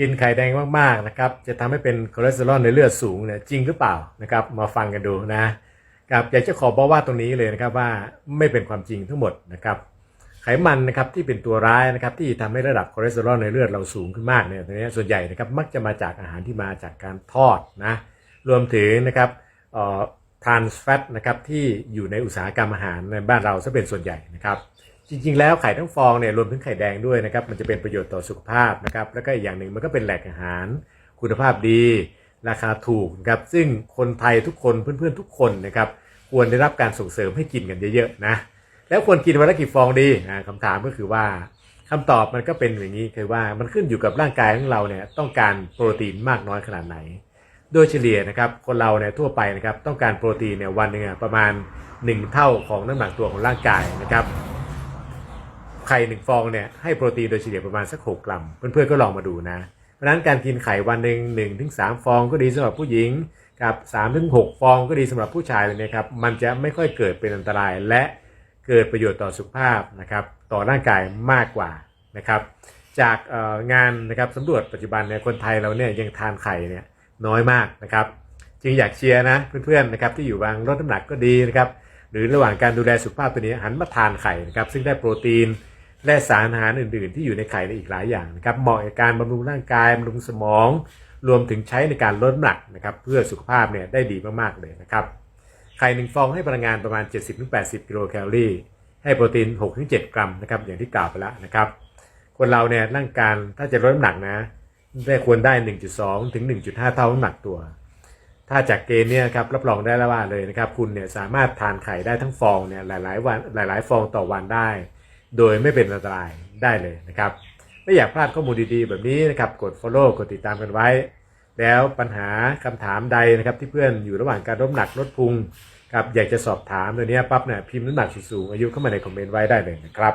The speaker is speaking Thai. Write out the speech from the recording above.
กินไข่แดงมากๆนะครับจะทำให้เป็นคอเลสเตอรอลในเลือดสูงเนี่ยจริงหรือเปล่านะครับมาฟังกันดูนะครับอยากจะขอบอกว่าตรงนี้เลยนะครับว่าไม่เป็นความจริงทั้งหมดนะครับไขมันนะครับที่เป็นตัวร้ายนะครับที่ทำให้ระดับคอเลสเตอรอลในเลือดเราสูงขึ้นมากเนี่ยตรงนี้ส่วนใหญ่นะครับมักจะมาจากอาหารที่มาจากการทอดนะรวมถึงนะครับทรานส์แฟตนะครับที่อยู่ในอุตสาหกรรมอาหารในบ้านเราซะเป็นส่วนใหญ่นะครับ จริง ๆ แล้วไข่ทั้งฟองเนี่ยรวมถึงไข่แดงด้วยนะครับมันจะเป็นประโยชน์ต่อสุขภาพนะครับแล้วก็อีกอย่างหนึ่งมันก็เป็นแหล่งอาหาร คุณภาพดี ราคาถูกนะครับซึ่งคนไทยทุกคนเพื่อนๆทุกคนนะครับควรได้รับการส่งเสริมให้กินกันเยอะๆนะแล้วควรกินวันละกี่ฟองดีอ่าคำถามก็คือว่าคำตอบมันก็เป็นอย่างนี้คือว่ามันขึ้นอยู่กับร่างกายของเราเนี่ยต้องการโปรตีนมากน้อยขนาดไหน โดยเฉลี่ยนะครับคนเราเนี่ยทั่วไปนะครับต้องการโปรตีนเนี่ยวันหนึ่งประมาณ 1 เท่าของน้ำหนักตัวของร่างกายนะครับ ไข่หนึ่งฟองเนี่ยให้โปรตีนโดยเฉลี่ยประมาณสัก6กกรัม เพื่อนๆก็ลองมาดูนะ เพราะฉะนั้นการกินไข่วันหนึ่งหนึ่งถึงสามฟองก็ดีสำหรับผู้หญิงกับ3ามถึงหกฟองก็ดีสำหรับผู้ชายเลยนะครับ มันจะไม่ค่อยเกิดเป็นอันตรายและเกิดประโยชน์ต่อสุขภาพนะครับต่อร่างกายมากกว่านะครับจากงานนะครับสำรวจปัจจุบันเนี่ยคนไทยเราเนี่ยยังทานไข่เนี่ยน้อยมากนะครับจึงอยากเชียร์นะเพื่อนๆนะครับที่อยู่บางลดน้ำหนักก็ดีนะครับหรือระหว่างการดูแลสุขภาพตัวนี้หันมาทานไข่นะครับซึ่งได้โปรตีน และสารอาหารอื่น ๆ ที่อยู่ในไข่ในอีกหลายอย่างนะครับเหมาะกับการบำรุงร่างกายบำรุงสมอง รวมถึงใช้ในการลดน้ำหนักนะครับเพื่อสุขภาพเนี่ยได้ดีมากๆเลยนะครับไข่หนึ่งฟองให้พลังงานประมาณ 70-80 กิโลแคลอรี่ให้โปรตีน 6-7 กรัมนะครับอย่างที่กล่าวไปแล้วนะครับคนเราเนี่ยร่างกายถ้าจะลดน้ำหนักนะได้ควรได้ 1.2 ถึง 1.5 เท่าน้ำหนักตัว ถ้าจากเกณฑ์เนี่ยครับรับรองได้แล้วว่าเลยนะครับคุณเนี่ยสามารถทานไข่ได้ทั้งฟองเนี่ยหลายๆวันหลาย ๆ ฟองต่อวันได้ โดยไม่เป็นอันตรายได้เลยนะครับไม่อยากพลาดข้อมูลดีๆ แบบนี้นะครับกด follow กดติดตามกันไว้ แล้วปัญหาคำถามใดนะครับที่เพื่อนอยู่ระหว่างการลดน้ำหนักลดพุงครับอยากจะสอบถามตัวนี้ปั๊บเนี่ยพิมพ์น้ำหนักสูงอายุเข้ามาในคอมเมนต์ไว้ได้เลยนะครับ